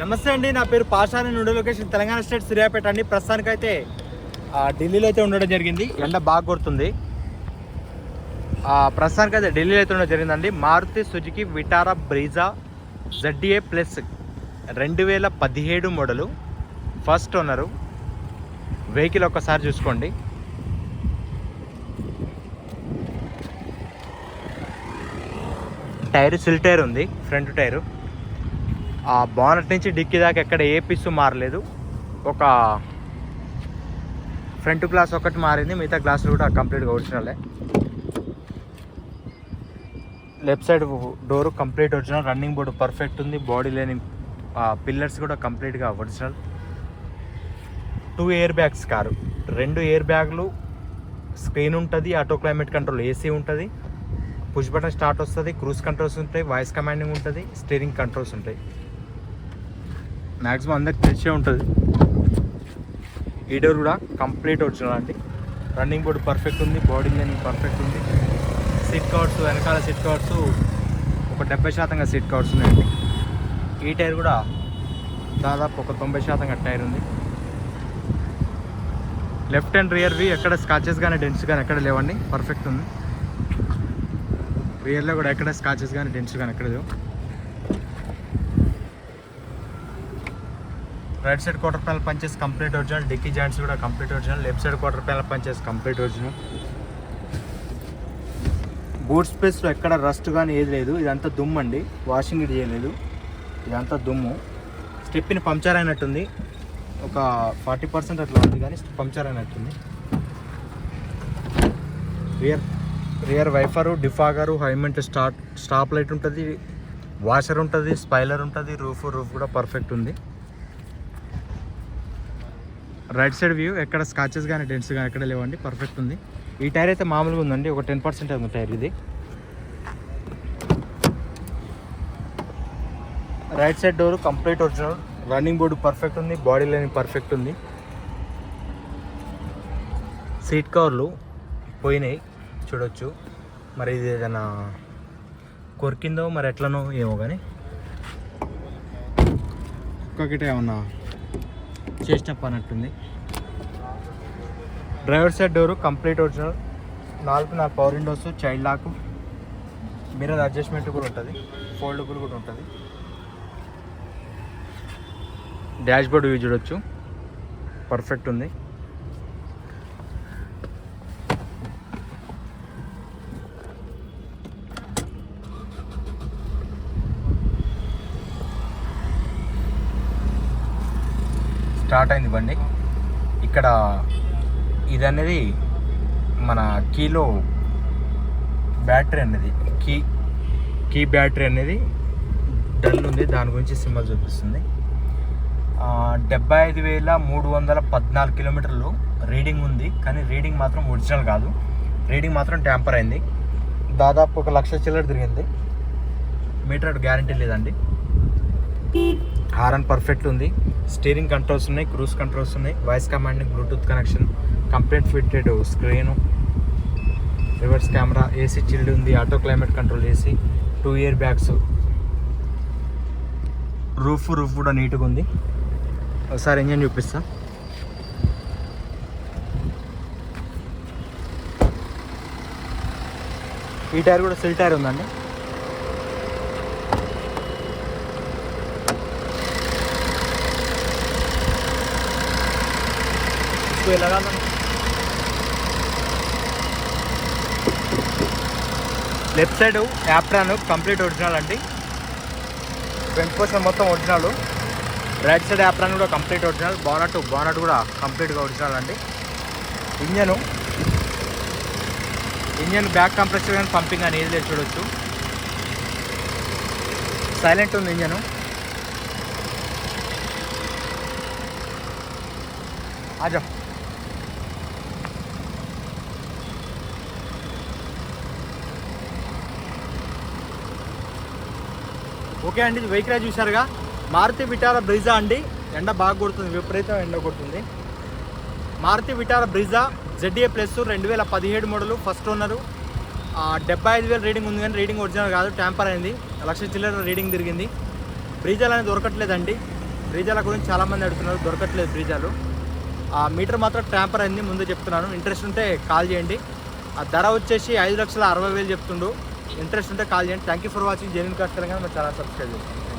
నమస్తే అండి నా పేరు పాషాని నుండి లొకేషన్ తెలంగాణ స్టేట్ సిరియాపేట అండి. ప్రస్తుతానికైతే ఢిల్లీలో అయితే ఉండడం జరిగింది. ఎండ బాగా కొడుతుంది. ఆ, ప్రస్తుతానికైతే ఢిల్లీలో అయితే ఉండడం జరిగిందండి. Maruti Suzuki Vitara Brezza ZDI plus రెండు వేల పదిహేడు మోడలు. First owner. వెహికల్ ఒక్కసారి చూసుకోండి. టైర్ సిల్ టైర్ ఉంది ఫ్రంట్ టైరు. ఆ బానట్ నుంచి డిక్కీ దాకా ఎక్కడ ఏ పిస్సు మారలేదు. ఒక ఫ్రంట్ గ్లాస్ ఒకటి మారింది మిగతా గ్లాసులు కూడా కంప్లీట్గా ఒరిజినలే. Left side door complete original running board perfect ఉంది బాడీ లేని పిల్లర్స్ కూడా కంప్లీట్గా original. Two air bags car. రెండు ఎయిర్ బ్యాగ్లు స్క్రీన్ ఉంటుంది ఆటో క్లైమేట్ కంట్రోల్ ఏసీ ఉంటుంది పుష్ బటన్ స్టార్ట్ వస్తుంది క్రూజ్ కంట్రోల్స్ ఉంటాయి వాయిస్ కమాండింగ్ ఉంటుంది స్టీరింగ్ కంట్రోల్స్ ఉంటాయి. మ్యాక్సిమం అందరికి తెలిసే ఉంటుంది. ఈ డోర్ కూడా కంప్లీట్ ఒరిజినల్ అండి. రన్నింగ్ బోర్డు పర్ఫెక్ట్ ఉంది బాడీ లైన్ పర్ఫెక్ట్ ఉంది. సీట్ కవర్స్ వెనకాల సీట్ కవర్స్ ఒక డెబ్బై శాతంగా సీట్ కవర్స్ ఉన్నాయండి. ఈ టైర్ కూడా దాదాపు ఒక తొంభై శాతంగా టైర్ ఉంది. లెఫ్ట్ అండ్ రియర్ వి ఎక్కడ స్కాచెస్ కానీ డెన్స్ కానీ ఎక్కడ లేవండి. పర్ఫెక్ట్ ఉంది. రియర్లో కూడా ఎక్కడ స్కాచెస్ కానీ డెన్స్ కానీ ఎక్కడ లేవు. రైట్ సైడ్ క్వార్టర్ ప్యానల్ పంచేసి కంప్లీట్ ఒరిజినల్ డిక్కీ జాయింట్స్ కూడా complete original left side quarter panel పంచేసి complete original boot స్పేస్లో ఎక్కడ రస్ట్ కానీ ఏది లేదు. ఇదంతా దుమ్ము అండి. వాషింగ్ ఇది చేయలేదు. ఇదంతా దుమ్ము. స్టెప్ని పంక్చర్ అయినట్టుంది. ఒక ఫార్టీ పర్సెంట్ అట్లా ఉంది కానీ పంక్చర్ అయినట్టుంది. రియర్ రియర్ వైఫరు డిఫాగరు హైమెంట్ స్టార్ట్ స్టాప్ లైట్ ఉంటుంది. వాషర్ ఉంటుంది. స్పైలర్ ఉంటుంది. రూఫ్ రూఫ్ కూడా పర్ఫెక్ట్ ఉంది. రైట్ సైడ్ వ్యూ ఎక్కడ స్కాచెస్ కానీ డెంట్స్ కానీ ఎక్కడ లేవండి పర్ఫెక్ట్ ఉంది. ఈ టైర్ అయితే మామూలుగా ఉందండి ఒక టెన్ పర్సెంట్ ఉంది టైర్ ఇది. Right side door complete original running board perfect ఉంది బాడీ లైన్ పర్ఫెక్ట్ ఉంది. సీట్ కవర్లు పోయినాయి చూడొచ్చు. మరి ఇది ఏదైనా కొరికిందో మరి ఎట్లనో ఏమో కానీ ఒక్కొక్కటి ఏమన్నా చేసిన పని అన్నట్టుంది. Driver side door complete original. నాలుగు నాలుగు power windows child lock mirror adjustment కూడా ఉంటుంది ఫోల్డబుల్ కూడా ఉంటుంది. డాష్ బోర్డ్ వ్యూ చూడొచ్చు. పర్ఫెక్ట్ ఉంది. స్టార్ట్ అయింది బండి. ఇక్కడ ఇది అనేది మన కీలో బ్యాటరీ అనేది కీ కీ బ్యాటరీ అనేది డల్ ఉంది. దాని గురించి సింబల్ చూపిస్తుంది. డెబ్బై ఐదు వేల మూడు వందల పద్నాలుగు కిలోమీటర్లు రీడింగ్ ఉంది. కానీ రీడింగ్ మాత్రం ఒరిజినల్ కాదు. రీడింగ్ మాత్రం ట్యాంపర్ అయింది. దాదాపు ఒక లక్ష చిల్లర తిరిగింది. మీటర్ గ్యారంటీ లేదండి. హారన్ పర్ఫెక్ట్ ఉంది. స్టీరింగ్ కంట్రోల్స్ ఉన్నాయి క్రూజ్ కంట్రోల్స్ ఉన్నాయి voice commanding Bluetooth connection complete fitted screen reverse camera AC chilled ఉంది auto climate control AC two air bags. Roof roof కూడా నీట్గా ఉంది. ఒకసారి ఇంజన్ చూపిస్తా. ఈ టైర్ కూడా సిల్ టైర్ ఉందండి. ఎలా కాదండి left side apron complete original అండి. ఫ్రంట్ పోర్షన్ మొత్తం ఒరిజినల్. రైట్ సైడ్ యాప్రాన్ కూడా కంప్లీట్ ఒరిజినల్. బానట్ బానట్ కూడా కంప్లీట్గా ఒరిజినల్ అండి. ఇంజను. ఇంజన్ బ్యాక్ కంప్రెసర్ కానీ పంపింగ్ అని ఏది చూడొచ్చు. సైలెంట్ ఉంది ఇంజను. ఆజా. ఓకే అండి వెహికల్ చూసారుగా మారుతి విటార బ్రిజా అండి? ఎండ బాగా కొడుతుంది విపరీతం ఎండ కొడుతుంది. Maruti Vitara Brezza ZA plus రెండు వేల పదిహేడు మోడలు ఫస్ట్ ఓనరు. డెబ్బై ఐదు వేలు రీడింగ్ ఉంది కానీ రీడింగ్ ఒరిజినల్ కాదు ట్యాంపర్ అయింది. లక్ష చిల్లర రీడింగ్ తిరిగింది. బ్రీజాలు అనేది దొరకట్లేదండి. బ్రీజాల గురించి చాలామంది అడుగుతున్నారు దొరకట్లేదు బ్రీజాలు. ఆ మీటర్ మాత్రం ట్యాంపర్ అయింది ముందే చెప్తున్నాను. ఇంట్రెస్ట్ ఉంటే కాల్ చేయండి. ఆ ధర వచ్చేసి ఐదు లక్షల అరవై వేలు చెప్తుండు. ఇంట్రెస్ట్ ఉంటే కాల్ చేయండి thank you for watching genuine cost Telangana మన ఛానల్ సబ్స్క్రైబ్ చేసుకోండి